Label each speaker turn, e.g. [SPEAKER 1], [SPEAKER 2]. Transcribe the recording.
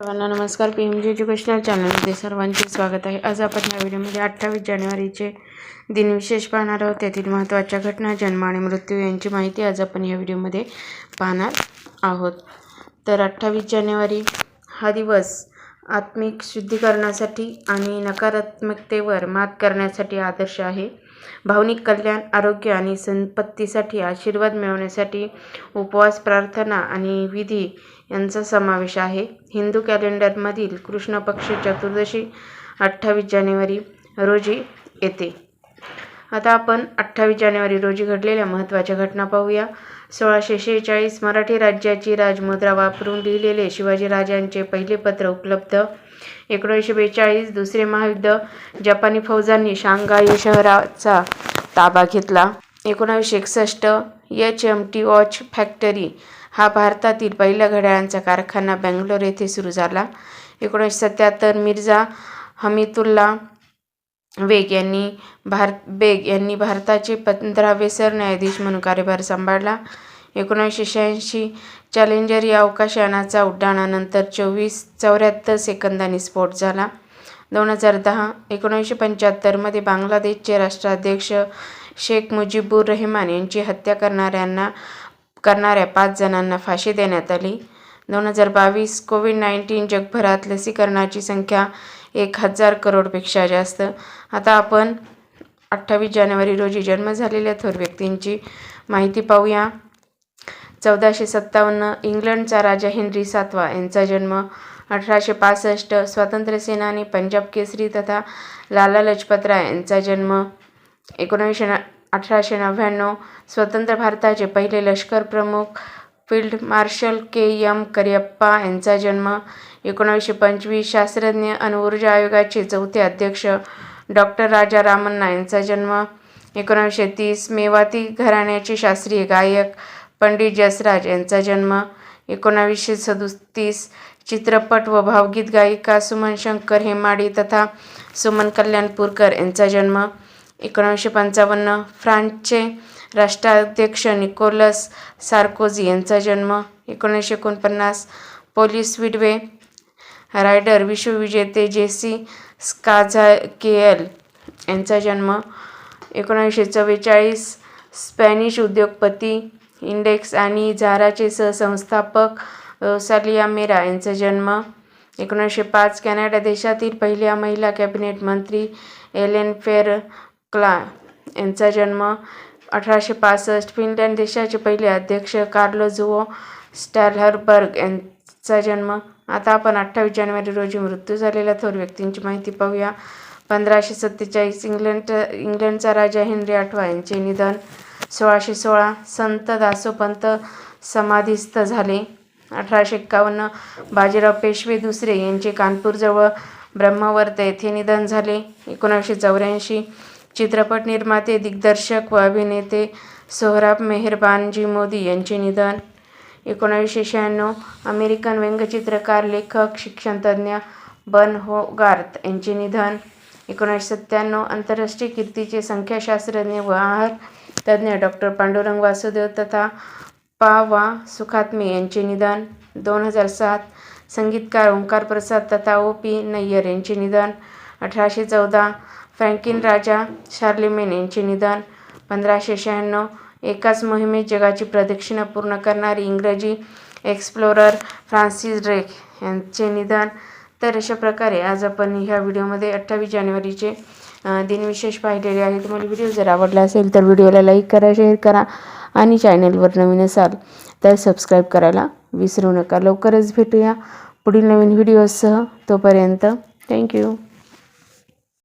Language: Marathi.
[SPEAKER 1] सर्वांना नमस्कार. पी एम जी एज्युकेशनल चॅनलमध्ये सर्वांचे स्वागत आहे. आज आपण या व्हिडिओमध्ये अठ्ठावीस जानेवारीचे दिनविशेष पाहणार आहोत. त्यातील महत्त्वाच्या घटना जन्म आणि मृत्यू यांची माहिती आज आपण या व्हिडिओमध्ये पाहणार आहोत. तर अठ्ठावीस जानेवारी हा दिवस आत्मिक शुद्धीकरणासाठी आणि नकारात्मकतेवर मात करण्यासाठी आदर्श आहे. भावनिक कल्याण आरोग्य आणि संपत्तीसाठी आशीर्वाद मिळवण्यासाठी उपवास प्रार्थना आणि विधी यांचा समावेश आहे. हिंदू कॅलेंडरमधील कृष्ण पक्ष चतुर्दशी अठ्ठावीस जानेवारी रोजी येते. आता आपण अठ्ठावीस जानेवारी रोजी घडलेल्या महत्त्वाच्या घटना पाहूया. सोळाशे शेहेचाळीस मराठी राज्याची राजमुद्रा वापरून लिहिलेले शिवाजीराजांचे पहिले पत्र उपलब्ध. एकोणीसशे बेचाळीस दुसरे महायुद्ध जपानी फौजांनी शांघाई शहराचा ताबा घेतला. एकोणावीसशे एकसष्ट H M T watch factory हा भारतातील पहिल्या घड्याळांचा कारखाना बेंगलोर येथे सुरू झाला. एकोणीसशे सत्याहत्तर मिर्झा हमितुल्ला बेग यांनी भारत बेग यांनी भारताचे पंधरावे सरन्यायाधीश म्हणून कार्यभार सांभाळला. एकोणीसशे शहाऐंशी चॅलेंजर या अवकाशयानाचा उड्डाणानंतर चोवीस चौऱ्याहत्तर सेकंदांनी स्फोट झाला. दोन हजार दहा एकोणीसशे पंच्याहत्तरमध्ये बांगलादेशचे राष्ट्राध्यक्ष शेख मुजीबुर रहमान यांची हत्या करणाऱ्यांना करणाऱ्या पाच जणांना फाशी देण्यात आली. दोन हजार बावीस कोविड नाईन्टीन जगभरात लसीकरणाची संख्या एक हजार करोडपेक्षा जास्त. आता आपण अठ्ठावीस जानेवारी रोजी जन्म झालेल्या थोर व्यक्तींची माहिती पाहूया. चौदाशे सत्तावन्न इंग्लंडचा राजा हेनरी सातवा यांचा जन्म अठराशे पासष्ट स्वातंत्र्यसेनानी पंजाब केसरी तथा लाला लजपतराय यांचा जन्म एकोणीसशे अठराशे नव्याण्णव स्वतंत्र भारताचे पहिले लष्कर प्रमुख field marshal K M Cariappa यांचा जन्म एकोणावीसशे पंचवीस शास्त्रज्ञ अणुऊर्जा आयोगाचे चौथे अध्यक्ष डॉक्टर राजा रामण्णा यांचा जन्म एकोणावीसशे तीस मेवाती घराण्याचे शास्त्रीय गायक पंडित जसराज यांचा जन्म एकोणावीसशे सदुतीस चित्रपट व भावगीत गायिका सुमन शंकर हेमाडी तथा सुमन कल्याणपूरकर यांचा जन्म एकोणावीसशे पंचावन्न फ्रान्सचे राष्ट्राध्यक्ष निकोलस सार्कोझी यांचा जन्म एकोणीसशे एकोणपन्नास. पोलीस विडवे रायडर विश्वविजेते जेसी स्काझाकेएल यांचा जन्म एकोणीसशे चव्वेचाळीस. स्पॅनिश उद्योगपती इंडेक्स आणि झाराचे सहसंस्थापक सालिया मेरा यांचा जन्म एकोणीसशे पाच. कॅनडा देशातील पहिल्या महिला कॅबिनेट मंत्री एलेन फेर क्ला यांचा जन्म अठराशे पासष्ट फिनलँड देशाचे पहिले अध्यक्ष कार्लो जुओ स्टॅलहरबर्ग यांचा जन्म. आता आपण अठ्ठावीस जानेवारी रोजी मृत्यू झालेल्या थोर व्यक्तींची माहिती पाहूया. पंधराशे सत्तेचाळीस इंग्लंड इंग्लंडचा राजा हेनरी आठवा यांचे निधन. सोळाशे सोळा संत दासोपंत समाधीस्थ झाले. अठराशे एक्कावन्न बाजीराव पेशवे दुसरे यांचे कानपूरजवळ ब्रह्मवर्त येथे निधन झाले. एकोणावीसशे चौऱ्याऐंशी चित्रपट निर्माते दिग्दर्शक व अभिनेते सोहराब मेहरबानजी मोदी यांचे निधन. एकोणावीसशे शहाण्णव अमेरिकन व्यंगचित्रकार लेखक शिक्षणतज्ज्ञ बन हो गार्थ यांचे निधन. एकोणीसशे सत्त्याण्णव आंतरराष्ट्रीय कीर्तीचे संख्याशास्त्रज्ञ व आहार तज्ज्ञ डॉक्टर पांडुरंग वासुदेव तथा पा. वा. सुखात्मे यांचे निधन. दोन हजार सात संगीतकार ओंकार प्रसाद तथा ओ. पी. नय्यर यांचे निधन. अठराशे चौदा फ्रँकिन राजा शार्लिमेन यांचे निधन. पंधराशे शहाण्णव एकाच मोहिमेत जगाची प्रदक्षिणा पूर्ण करणारी इंग्रजी एक्सप्लोरर फ्रान्सिस ड्रेक यांचे निधन. तर अशा प्रकारे आज आपण ह्या व्हिडिओमध्ये अठ्ठावीस जानेवारीचे दिनविशेष पाहिलेले आहे तुम्हाला व्हिडिओ जर आवडला असेल तर व्हिडिओला लाईक करा शेअर करा आणि चॅनलवर नवीन असाल तर सबस्क्राईब करायला विसरू नका. लवकरच भेटूया पुढील नवीन व्हिडिओसह. तोपर्यंत थँक्यू.